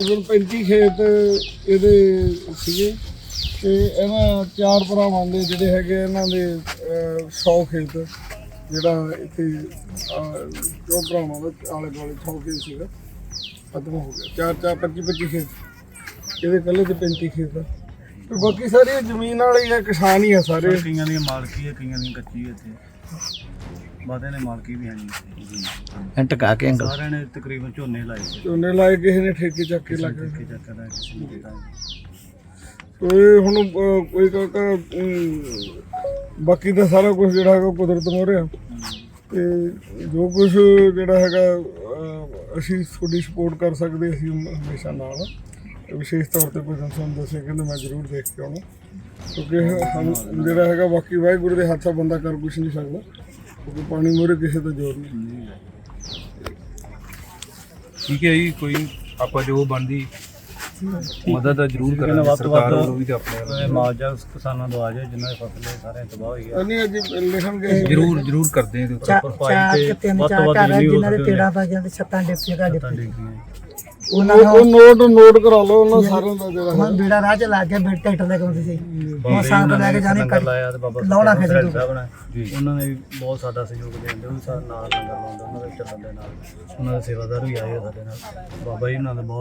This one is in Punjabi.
ਤਕਰੀਬਨ 35 ਖੇਤ ਇਹਦੇ ਸੀਗੇ ਤੇ ਇਹਨਾਂ ਚਾਰ ਭਰਾਵਾਂ ਦੇ ਜਿਹੜੇ ਹੈਗੇ ਇਹਨਾਂ ਦੇ 100 ਖੇਤ ਜਿਹੜਾ ਇੱਥੇ ਅਹ, ਭਰਾਵਾਂ ਦਾ ਆਲੇ ਦੁਆਲੇ 100 ਖੇਤ ਸੀਗਾ ਖਤਮ ਹੋ ਗਿਆ। ਚਾਰ ਚਾਰ 25 25 ਖੇਤ। ਇਹਦੇ ਕੱਲੇ ਤੇ 35 ਖੇਤ ਤੇ ਬਾਕੀ ਸਾਰੇ ਜ਼ਮੀਨ ਵਾਲੇ ਹੀ ਆ ਕਿਸਾਨ ਹੀ ਆ ਸਾਰੇ। ਕਈਆਂ ਦੀ ਮਾਲਕੀ ਹੈ ਕਈਆਂ ਦੀ ਕੱਚੀ ਹੈ ਇੱਥੇ। ਬਾਦੇ ਨੇ ਮਾਲਕੀ ਵੀ ਹੈ ਨਹੀਂ ਟਕਾ ਕੇ ਅੰਕਲ ਸਾਰਿਆਂ ਨੇ ਤਕਰੀਬਨ ਝੋਨੇ ਲਾਏ ਸੀ ਝੋਨੇ ਲਾਏ ਕਿਸੇ ਨੇ ਠੇਕੇ ਚੱਕ ਕੇ ਲੱਗ ਕਿ ਚੱਕਰ ਹੈ ਕਿਸੇ ਨੇ ਕੀਤਾ ਨਹੀਂ। ਕੋਈ ਹੁਣ ਅਹ, ਕੋਈ ਕਾਕਾ ਅਮ, ਬਾਕੀ ਦਾ ਸਾਰਾ ਕੁਝ ਜਿਹੜਾ ਹੈਗਾ ਕੁਦਰਤ ਮੋਰਿਆ ਤੇ ਜੋ ਕੁਝ ਜਿਹੜਾ ਹੈਗਾ ਅਹ, ਅਸੀਂ ਤੁਹਾਡੀ ਸਪੋਰਟ ਕਰ ਸਕਦੇ ਅਸੀਂ ਹਮੇਸ਼ਾ ਨਾਲ। ਆ। ਤੇ ਵਿਸ਼ੇਸ਼ ਤੌਰ ਤੇ ਕੋਈ ਸਾਨੂੰ ਦੱਸੇ ਕਹਿੰਦੇ ਮੈਂ ਜ਼ਰੂਰ ਦੇਖ ਕੇ ਆਉਣਾ। ਕਿਉਂਕਿ ਹਮ ਜਿਹੜਾ ਹੈਗਾ ਬਾਕੀ ਵਾਹਿਗੁਰੂ ਦੇ ਹੱਥਾਂ ਬੰਦਾ ਕਰ ਕੁਝ ਨਹੀਂ ਸਕਦਾ। ਕਿਉਂਕਿ ਪਾਣੀ ਮੋਰੇ ਕਿਸੇ ਦਾ ਜ਼ੋਰ ਨਹੀਂ। ਠੀਕ ਹੈ ਜੀ ਕੋਈ ਆਪਾਂ ਜੋ ਬਣਦੀ ਮਦਦ ਜ਼ਰੂਰ ਕਰਾਂਗੇ ਵੱਧ ਤੋਂ ਸਰਕਾਰ ਵੱਧ ਵੱਲੋਂ ਵੀ ਤੇ ਆਪਣੇ ਮੁਆਵਜ਼ਾ ਕਿਸਾਨਾਂ ਨੂੰ ਆ ਜਾਏ ਜਿਨ੍ਹਾਂ ਦੀ ਫਸਲ ਸਾਰੇ ਤਬਾਹ ਹੋਈ ਹੈ ਨਹੀਂ ਅੱਜ ਲਿਖਣਗੇ। ਜ਼ਰੂਰ ਜ਼ਰੂਰ ਕਰਦੇ ਹਾਂ ਇਹਦੇ ਉੱਤੇ ਚਾ- ਭਰਪਾਈ ਚਾਰ ਤੇ ਤਿੰਨ ਵੱਧ ਤੋਂ ਘਰ ਹੈ ਜਿੰਨੀ ਹੋ ਜਿਨ੍ਹਾਂ ਦੇ ਸਕੇ ਤੇੜਾਂ ਪੈ ਜਾਂਦੇ ਛੱਤਾਂ ਡਿੱਪੀਆਂ ਦਾ ਤਾਂ ਡਿੱਪੀ ਦੇਖੀਏ ਉਹਨਾਂ ਉਹ ਨੂੰ ਨੋਟ ਨੋਟ ਕਰਾ ਲਓ ਉਹਨਾਂ ਸਾਰਿਆਂ ਦਾ ਜਿਹੜਾ ਹੁਣ ਬੀੜਾ ਰਾਹ ਚ ਲੱਗ ਗਿਆ ਬੀੜ ਟਰੈਕਟਰ ਲੈ ਕੇ ਆਉਂਦੇ ਸੀ। ਹੁਣ ਸਾਂਤ ਲੈ ਕੇ ਜਾਣੇ ਲੰਗਰ ਲਾਇਆ ਤੇ ਬਾਬਾ ਲਾਉਣਾ ਸੁਖਚੈਨ ਖਿੱਚ ਸਾਹਿਬ ਨੇ। ਉਹਨਾਂ ਨੇ ਵੀ ਬਹੁਤ ਸਾਡਾ ਸਹਿਯੋਗ ਦੇਣ ਦੇ ਨਾਲ ਲੰਗਰ ਲਾਉਂਦੇ ਉਹਨਾਂ ਦੇ ਚੱਲਣ ਦੇ ਨਾਲ ਉਹਨਾਂ ਦੇ ਸੇਵਾਦਾਰ ਵੀ ਆਏ ਆ ਸਾਡੇ ਨਾਲ। ਬਾਬਾ ਜੀ ਉਹਨਾਂ ਦਾ ਬਹੁਤ